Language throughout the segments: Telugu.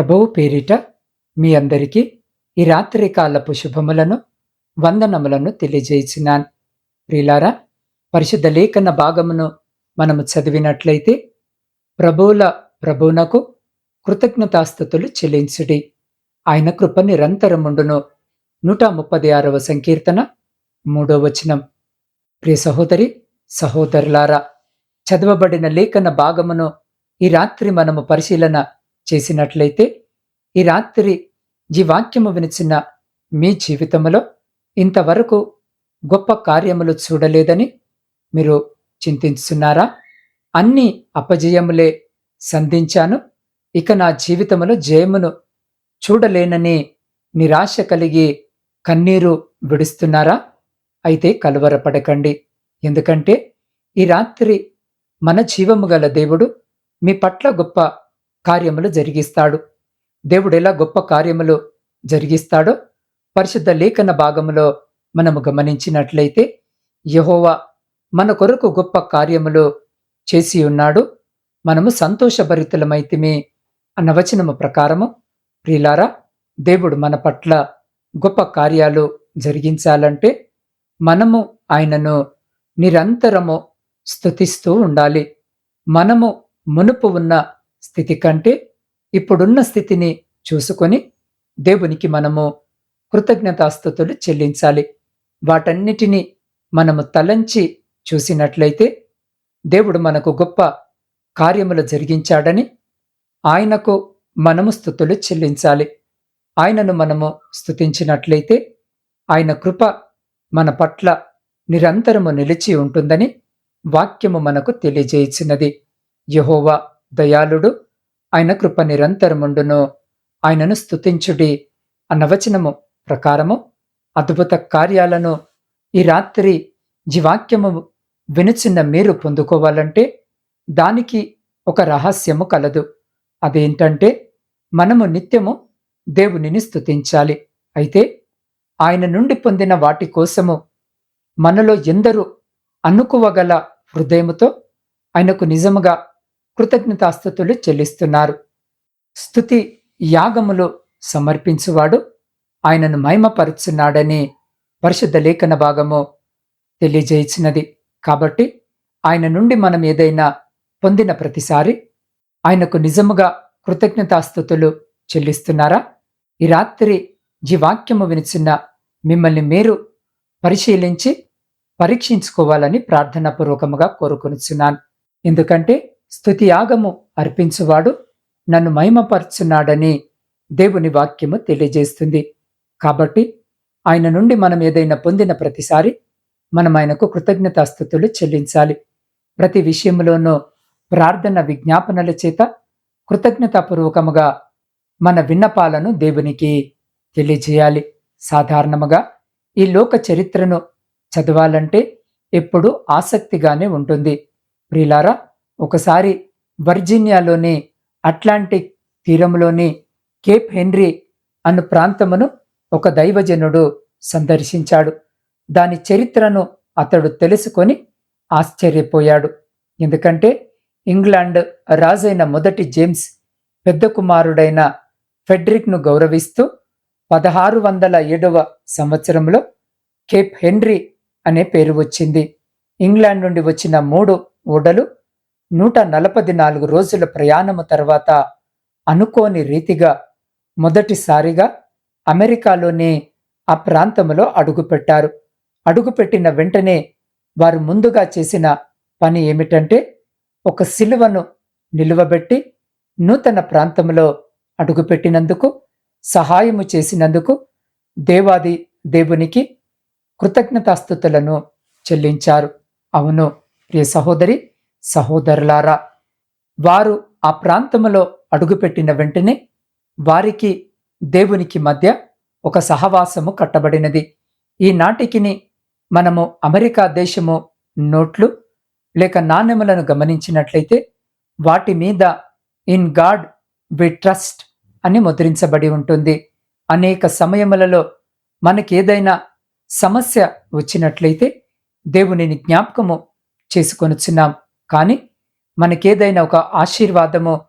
ప్రభువు పేరిట మీ అందరికీ ఈ రాత్రి కాలపు శుభములను వందనములను తెలియజేసినాను. ప్రిలారా పరిశుద్ధ లేఖన భాగమును మనము చదివినట్లయితే ప్రభువుల ప్రభువునకు కృతజ్ఞతాస్థుతులు చెల్లించుడి. ఆయన కృప నిరంతరముండును. నూట ముప్పది ఆరవ సంకీర్తన మూడో వచనం. ప్రియ సహోదరి సహోదరులారా చదవబడిన లేఖన భాగమును ఈ రాత్రి మనము పరిశీలన చేసినట్లయితే ఈ రాత్రి ఈ వాక్యము వినిచిన మీ జీవితంలో ఇంతవరకు గొప్ప కార్యములు చూడలేదని మీరు చింతిస్తున్నారా అన్ని అపజయములే సంధించాను. ఇక నా జీవితంలో జయమును చూడలేనని నిరాశ కలిగి కన్నీరు విడుస్తున్నారా? అయితే కలవరపడకండి. ఎందుకంటే ఈ రాత్రి మన జీవము గల దేవుడు మీ పట్ల గొప్ప కార్యములు జరిగిస్తాడు. దేవుడెలా గొప్ప కార్యములు జరిగిస్తాడో పరిశుద్ధ లేఖన భాగములో మనము గమనించినట్లయితే యహోవా మన కొరకు గొప్ప కార్యములు చేసి ఉన్నాడు. మనము సంతోషభరితులమైతిమి అన్న వచనము ప్రకారము ప్రియులారా దేవుడు మన పట్ల గొప్ప కార్యాలు జరిగించాలంటే మనము ఆయనను నిరంతరము స్థుతిస్తూ ఉండాలి. మనము మునుపు ఉన్న స్థితి కంటే ఇప్పుడున్న స్థితిని చూసుకొని దేవునికి మనము కృతజ్ఞతాస్థుతులు చెల్లించాలి. వాటన్నిటినీ మనము తలంచి చూసినట్లయితే దేవుడు మనకు గొప్ప కార్యములు జరిగించాడని ఆయనకు మనము స్థుతులు చెల్లించాలి. ఆయనను మనము స్థుతించినట్లయితే ఆయన కృప మన పట్ల నిరంతరము నిలిచి ఉంటుందని వాక్యము మనకు తెలియజేయించినది యహోవా దయాళుడు ఆయన కృప నిరంతరముండును. ఆయనను స్థుతించుడి అన్నవచనము ప్రకారము అద్భుత కార్యాలను ఈ రాత్రి జీవాక్యము వినుచున్న మీరు పొందుకోవాలంటే దానికి ఒక రహస్యము కలదు. అదేంటంటే మనము నిత్యము దేవునిని స్థుతించాలి అయితే ఆయన నుండి పొందిన వాటి కోసము మనలో ఎందరూ అనుకోవగల హృదయముతో ఆయనకు నిజముగా కృతజ్ఞతాస్థుతులు చెల్లిస్తున్నారు. స్థుతి యాగములు సమర్పించువాడు ఆయనను మహిమపరుచున్నాడని పరిశుద్ధ లేఖన భాగము తెలియజేయించినది. కాబట్టి ఆయన నుండి మనం ఏదైనా పొందిన ప్రతిసారి ఆయనకు నిజముగా కృతజ్ఞతాస్థుతులు చెల్లిస్తున్నారా? ఈ రాత్రి ఈ వాక్యము వినిచిన మిమ్మల్ని మీరు పరిశీలించి పరీక్షించుకోవాలని ప్రార్థనాపూర్వకముగా కోరుకొనిచున్నాను. ఎందుకంటే స్థుతియాగము అర్పించువాడు నన్ను మహిమపరుచున్నాడని దేవుని వాక్యము తెలియజేస్తుంది. కాబట్టి ఆయన నుండి మనం ఏదైనా పొందిన ప్రతిసారి మనం ఆయనకు కృతజ్ఞతాస్థుతులు చెల్లించాలి. ప్రతి విషయంలోనూ ప్రార్థన విజ్ఞాపనల చేత కృతజ్ఞతాపూర్వకముగా మన విన్నపాలను దేవునికి తెలియజేయాలి. సాధారణముగా ఈ లోక చరిత్రను చదవాలంటే ఎప్పుడూ ఆసక్తిగానే ఉంటుంది. ప్రిలారా ఒకసారి వర్జీనియాలోని అట్లాంటిక్ తీరంలోని కేప్ హెన్రీ అను ప్రాంతమును ఒక దైవజనుడు సందర్శించాడు. దాని చరిత్రను అతడు తెలుసుకొని ఆశ్చర్యపోయాడు. ఎందుకంటే ఇంగ్లాండ్ రాజైన మొదటి జేమ్స్ పెద్ద కుమారుడైన ఫెడ్రిక్ను గౌరవిస్తూ పదహారు వందల ఏడవ సంవత్సరంలో కేప్ హెన్రీ అనే పేరు వచ్చింది. ఇంగ్లాండ్ నుండి వచ్చిన మూడు ఓడలు నూట నలభై నాలుగు రోజుల ప్రయాణము తర్వాత అనుకోని రీతిగా మొదటిసారిగా అమెరికాలోని ఆ ప్రాంతంలో అడుగుపెట్టారు. అడుగుపెట్టిన వెంటనే వారు ముందుగా చేసిన పని ఏమిటంటే ఒక సిలువను నిలువబెట్టి నూతన ప్రాంతంలో అడుగుపెట్టినందుకు సహాయము చేసినందుకు దేవాది దేవునికి కృతజ్ఞతాస్థుతులను చెల్లించారు. అవును ప్రియ సహోదరి సహోదరులారా వారు ఆ ప్రాంతములో అడుగుపెట్టిన వెంటనే వారికి దేవునికి మధ్య ఒక సహవాసము కట్టబడినది. ఈనాటికిని మనము అమెరికా దేశము నోట్లు లేక నాణ్యములను గమనించినట్లయితే వాటి మీద ఇన్ గాడ్ వి ట్రస్ట్ అని ముద్రించబడి ఉంటుంది. అనేక సమయములలో మనకేదైనా సమస్య వచ్చినట్లయితే దేవునిని జ్ఞాపకము చేసుకొనుచున్నాం. కానీ మనకేదైనా ఒక ఆశీర్వాదము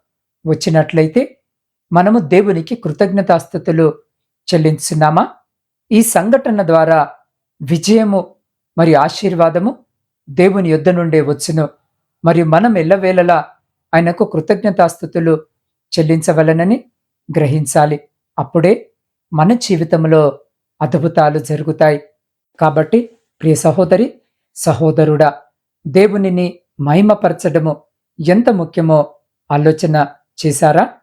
వచ్చినట్లయితే మనము దేవునికి కృతజ్ఞతాస్థుతులు చెల్లించున్నామా ఈ సంఘటన ద్వారా విజయము మరియు ఆశీర్వాదము దేవుని యుద్ధ నుండే వచ్చును. మరియు మనం ఎల్లవేళలా ఆయనకు కృతజ్ఞతాస్థుతులు చెల్లించవలనని గ్రహించాలి. అప్పుడే మన జీవితంలో అద్భుతాలు జరుగుతాయి. కాబట్టి ప్రియ సహోదరి సహోదరుడా దేవునిని మహిమపరచడము ఎంత ముఖ్యమో ఆలోచన చేశారా?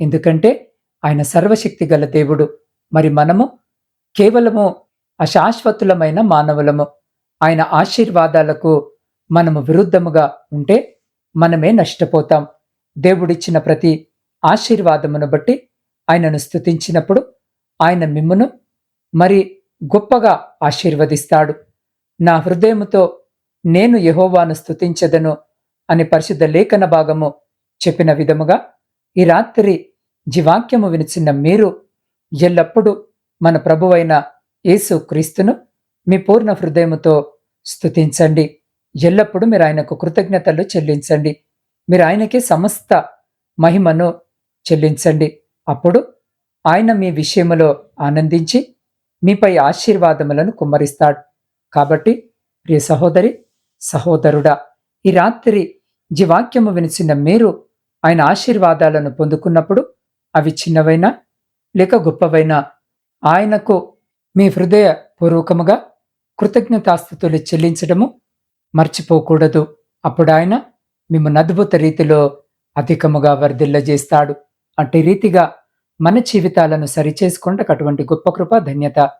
ఎందుకంటే ఆయన సర్వశక్తి గల దేవుడు. మరి మనము కేవలము అశాశ్వతులమైన మానవులము. ఆయన ఆశీర్వాదాలకు మనము విరుద్ధముగా ఉంటే మనమే నష్టపోతాం. దేవుడిచ్చిన ప్రతి ఆశీర్వాదమును బట్టి ఆయనను స్తుతించినప్పుడు ఆయన మిమ్మును మరి గొప్పగా ఆశీర్వదిస్తాడు. నా హృదయముతో నేను యహోవాను స్థుతించదను అని పరిశుద్ధ లేఖన భాగము చెప్పిన విధముగా ఈ రాత్రి జీవాక్యము వినిచిన మీరు ఎల్లప్పుడూ మన ప్రభువైన యేసు క్రీస్తును మీ పూర్ణ హృదయముతో స్థుతించండి ఎల్లప్పుడూ మీరు ఆయనకు కృతజ్ఞతలు చెల్లించండి. మీరు ఆయనకి సమస్త మహిమను చెల్లించండి. అప్పుడు ఆయన మీ విషయములో ఆనందించి మీపై ఆశీర్వాదములను కుమ్మరిస్తాడు. కాబట్టి ప్రియ సహోదరి సహోదరుడా ఈ రాత్రి జీవాక్యము వినిచిన మీరు ఆయన ఆశీర్వాదాలను పొందుకున్నప్పుడు అవి చిన్నవైనా లేక గొప్పవైనా ఆయనకు మీ హృదయ పూర్వకముగా కృతజ్ఞతాస్థుతులు చెల్లించడము మర్చిపోకూడదు. అప్పుడు ఆయన మిమ్మల్ని అద్భుత రీతిలో అధికముగా వర్ధిల్లజేస్తాడు. అట్టి రీతిగా మన జీవితాలను సరిచేసుకుంటే అటువంటి గొప్ప కృప ధన్యత.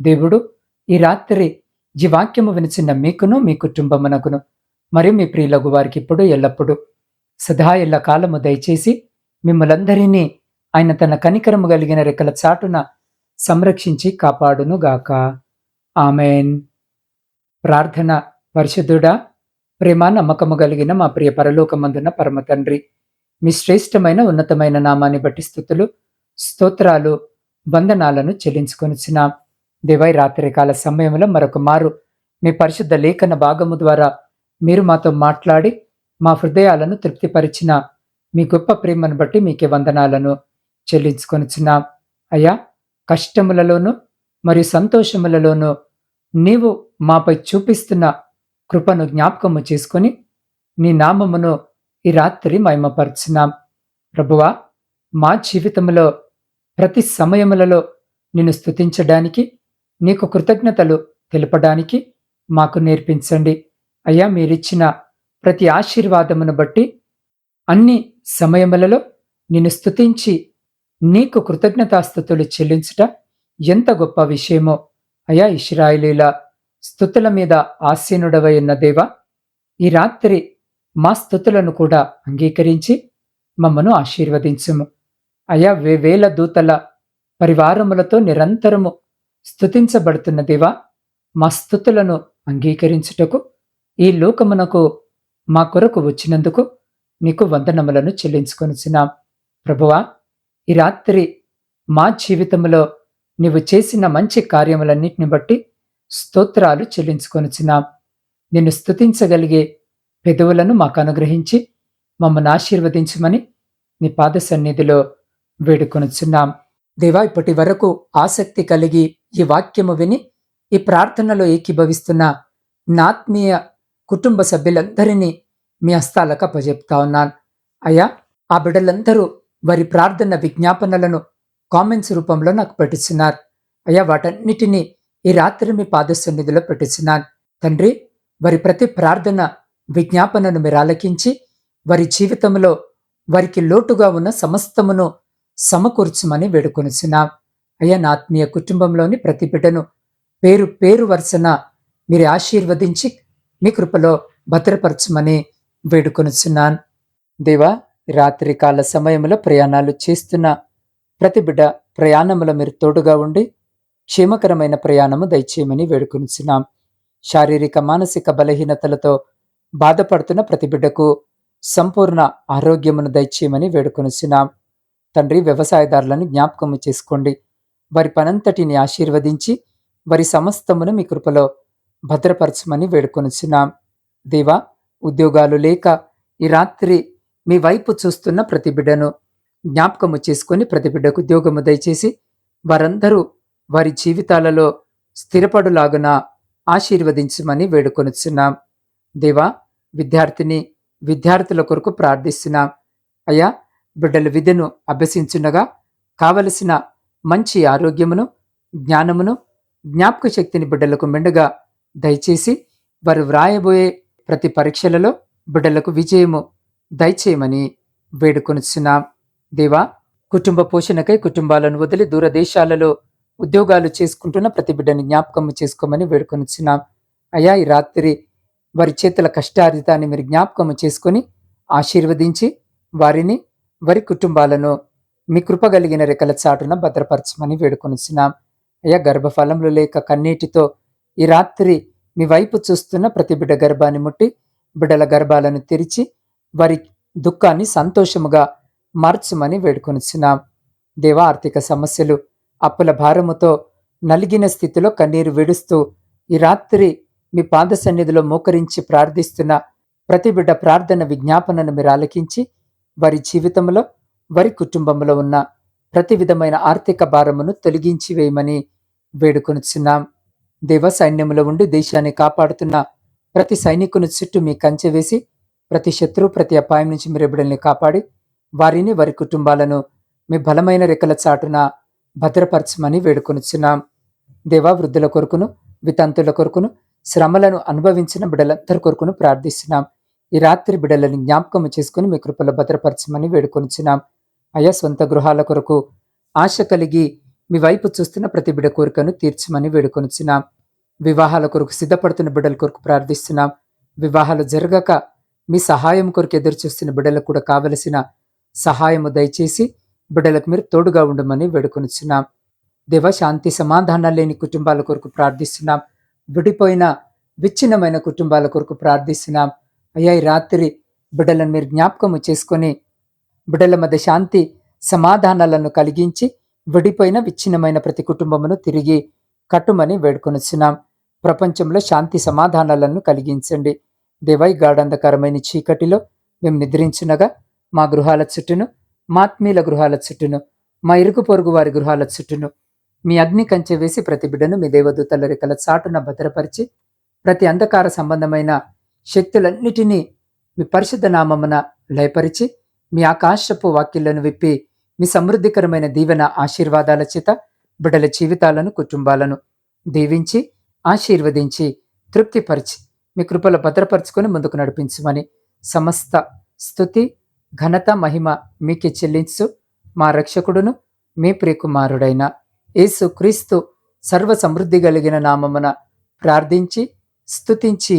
దేవుడు ఈ రాత్రి ఈ వాక్యము వినిచిన మీకును మీ కుటుంబమునకును మరియు మీ ప్రియులగు వారికి ఇప్పుడు ఎల్లప్పుడూ సదా ఎల్ల కాలము దయచేసి మిమ్మలందరినీ ఆయన తన కనికరము కలిగిన రెక్కల చాటున సంరక్షించి కాపాడును గాక ఆమెన్. ప్రార్థన పరిశుద్ధుడా ప్రేమ నమ్మకము కలిగిన మా ప్రియ పరలోకమందున పరమ తండ్రి మీ శ్రేష్టమైన ఉన్నతమైన నామాన్ని బట్టి స్థుతులు స్తోత్రాలు వందనాలను చెల్లించుకొనిచ్చినాం దివై రాత్రికాల సమయంలో మరొక మారు మీ పరిశుద్ధ లేఖన భాగము ద్వారా మీరు మాతో మాట్లాడి మా హృదయాలను తృప్తిపరిచిన మీ గొప్ప ప్రేమను బట్టి మీకే వందనాలను చెల్లించుకొనిచున్నాం. అయ్యా కష్టములలోనూ మరియు సంతోషములలోనూ నీవు మాపై చూపిస్తున్న కృపను జ్ఞాపకము చేసుకొని నీ నామమును ఈ రాత్రి మహిమపరుచున్నాం. ప్రభువా మా జీవితంలో ప్రతి సమయములలో నిన్ను స్థుతించడానికి నీకు కృతజ్ఞతలు తెలపడానికి మాకు నేర్పించండి. అయ్యా మీరిచ్చిన ప్రతి ఆశీర్వాదమును బట్టి అన్ని సమయములలో నిన్ను స్తుతించి నీకు కృతజ్ఞతాస్థుతులు చెల్లించుట ఎంత గొప్ప విషయమో. అయా ఇష్రాయిలీల స్థుతుల మీద ఆసీనుడవై ఉన్న దేవా ఈ రాత్రి మా స్థుతులను కూడా అంగీకరించి మమ్మను ఆశీర్వదించుము. అయా వేవేల దూతల పరివారములతో నిరంతరము స్థుతించబడుతున్న దేవా మా స్థుతులను అంగీకరించుటకు ఈ లోకమునకు మా కొరకు వచ్చినందుకు నీకు వందనములను చెల్లించుకొనిచున్నాం. ప్రభువా ఈ రాత్రి మా జీవితంలో నీవు చేసిన మంచి కార్యములన్నిటిని బట్టి స్తోత్రాలు చెల్లించుకొనిచున్నాం. నిన్ను స్తుతించగలిగే పెదవులను మాకు అనుగ్రహించి మమ్మల్ని ఆశీర్వదించమని నీ పాద సన్నిధిలో వేడుకొనుచున్నాం. దేవా ఇప్పటి వరకు ఆసక్తి కలిగి ఈ వాక్యము విని ఈ ప్రార్థనలో ఏకీభవిస్తున్న నాత్మీయ కుటుంబ సభ్యులందరినీ మీ హస్తాలకు అప్పజెప్తా ఉన్నాను. అయ్యా ఆ బిడ్డలందరూ వారి ప్రార్థన విజ్ఞాపనలను కామెంట్స్ రూపంలో నాకు పెట్టిస్తున్నారు. అయ్యా వాటన్నిటినీ ఈ రాత్రి మీ పాదసన్నిధిలో పెట్టిస్తున్నాను. తండ్రి వారి ప్రతి ప్రార్థన విజ్ఞాపనను మీరు ఆలకించి వారి జీవితంలో వారికి లోటుగా ఉన్న సమస్తమును సమకూర్చమని వేడుకొనిచున్నాం అయ్యా నా ఆత్మీయ కుటుంబంలోని ప్రతి బిడ్డను పేరు పేరు వరుసన మీరు ఆశీర్వదించి మీ కృపలో భద్రపరచమని వేడుకొనుచున్నాను. దేవా రాత్రి కాల సమయంలో ప్రయాణాలు చేస్తున్న ప్రతి బిడ్డ ప్రయాణంలో మీరు తోడుగా ఉండి క్షేమకరమైన ప్రయాణము దయచేయమని వేడుకొనిచున్నాం. శారీరక మానసిక బలహీనతలతో బాధపడుతున్న ప్రతి బిడ్డకు సంపూర్ణ ఆరోగ్యమును దయచేయమని వేడుకొనిచున్నాం. తండ్రి వ్యవసాయదారులను జ్ఞాపకము చేసుకోండి. వారి పనంతటిని ఆశీర్వదించి వారి సమస్తమును మీ కృపలో భద్రపరచమని వేడుకొనుచున్నాం. దేవా ఉద్యోగాలు లేక ఈ రాత్రి మీ వైపు చూస్తున్న ప్రతి బిడ్డను జ్ఞాపకము చేసుకొని ప్రతి బిడ్డకు ఉద్యోగము దయచేసి వారందరూ వారి జీవితాలలో స్థిరపడులాగున ఆశీర్వదించమని వేడుకొనుచున్నాం. దేవా విద్యార్థిని విద్యార్థుల కొరకు ప్రార్థిస్తున్నాం. అయ్యా బిడ్డల విద్యను అభ్యసించుండగా కావలసిన మంచి ఆరోగ్యమును జ్ఞానమును జ్ఞాపక శక్తిని బిడ్డలకు మెండుగా దయచేసి వారు వ్రాయబోయే ప్రతి పరీక్షలలో బిడ్డలకు విజయము దయచేయమని వేడుకొనిచున్నాం. దేవా కుటుంబ పోషణకై కుటుంబాలను వదిలి దూరదేశాలలో ఉద్యోగాలు చేసుకుంటున్న ప్రతి బిడ్డని జ్ఞాపకము చేసుకోమని వేడుకొనిచున్నాం. అయా ఈ రాత్రి వారి చేతుల కష్టార్జితాన్ని మీరు జ్ఞాపకం చేసుకొని ఆశీర్వదించి వారిని వారి కుటుంబాలను మీ కృపగలిగిన రెక్కల చాటున భద్రపరచమని వేడుకొనిచున్నాం. అయ్యా గర్భఫలంలో లేక కన్నీటితో ఈ రాత్రి మీ వైపు చూస్తున్న ప్రతి బిడ్డ గర్భాన్ని ముట్టి బిడ్డల గర్భాలను తెరిచి వారి దుఃఖాన్ని సంతోషముగా మార్చమని వేడుకొనిచ్చినాం దేవ ఆర్థిక సమస్యలు అప్పుల భారముతో నలిగిన స్థితిలో కన్నీరు విడుస్తూ ఈ రాత్రి మీ పాద సన్నిధిలో మోకరించి ప్రార్థిస్తున్న ప్రతి బిడ్డ ప్రార్థన విజ్ఞాపనను మీరు ఆలకించి వారి జీవితంలో వారి కుటుంబంలో ఉన్న ప్రతి విధమైన ఆర్థిక భారమును తొలగించి వేయమని వేడుకొనుచున్నాం. దేవ సైన్యంలో ఉండి దేశాన్ని కాపాడుతున్న ప్రతి సైనికుని చుట్టూ మీ కంచె వేసి ప్రతి శత్రువు ప్రతి అపాయం నుంచి మీరు బిడ్డల్ని కాపాడి వారిని వారి కుటుంబాలను మీ బలమైన రెక్కల చాటున భద్రపరచమని వేడుకొనుచున్నాం. దేవా వృద్ధుల కొరకును వితంతుల కొరకును శ్రమలను అనుభవించిన బిడ్డలందరి కొరకును ప్రార్థిస్తున్నాం. ఈ రాత్రి బిడలని జ్ఞాపకం చేసుకుని మీ కృపలో భద్రపరచమని వేడుకొనిచున్నాం. అయా సొంత గృహాల కొరకు ఆశ కలిగి మీ వైపు చూస్తున్న ప్రతి బిడ కోరికను తీర్చమని వేడుకొనిచున్నాం. వివాహాల కొరకు సిద్ధపడుతున్న బిడ్డల కొరకు ప్రార్థిస్తున్నాం. వివాహాలు జరగక మీ సహాయం కొరకు ఎదురు చూస్తున్న బిడ్డలకు కూడా కావలసిన సహాయము దయచేసి బిడ్డలకు మీరు తోడుగా ఉండమని వేడుకొనిచున్నాం. దేవ శాంతి సమాధానాలు లేని కుటుంబాల కొరకు ప్రార్థిస్తున్నాం. విడిపోయిన విచ్ఛిన్నమైన కుటుంబాల కొరకు ప్రార్థిస్తున్నాం. అయ్యా ఈ రాత్రి బిడ్డలను మీరు జ్ఞాపకము చేసుకొని బిడ్డల మధ్య శాంతి సమాధానాలను కలిగించి విడిపోయిన విచ్ఛిన్నమైన ప్రతి కుటుంబమును తిరిగి కట్టుమని వేడుకొనిచున్నాం. ప్రపంచంలో శాంతి సమాధానాలను కలిగించండి. దేవై గాఢంధకరమైన చీకటిలో మేము నిద్రించినగా మా గృహాల చుట్టూను మాత్మీల గృహాల చుట్టూను మా ఇరుగు పొరుగు వారి గృహాల చుట్టూను మీ అగ్ని కంచె వేసి ప్రతి బిడ్డను మీ దేవదూతల రెక్కల చాటున భద్రపరిచి ప్రతి అంధకార సంబంధమైన శక్తులన్నిటినీ మీ పరిశుద్ధ నామమున లయపరిచి మీ ఆకాశపు వాక్యలను విప్పి మీ సమృద్ధికరమైన దీవెన ఆశీర్వాదాల చేత బిడల జీవితాలను కుటుంబాలను దీవించి ఆశీర్వదించి తృప్తిపరిచి మీ కృపలో భద్రపరుచుకొని ముందుకు నడిపించమని సమస్త స్థుతి ఘనత మహిమ మీకే చెల్లించు. మా రక్షకుడును మీ ప్రియకుమారుడైన యేసు క్రీస్తు సర్వ సమృద్ధి కలిగిన నామమున ప్రార్థించి స్తుతించి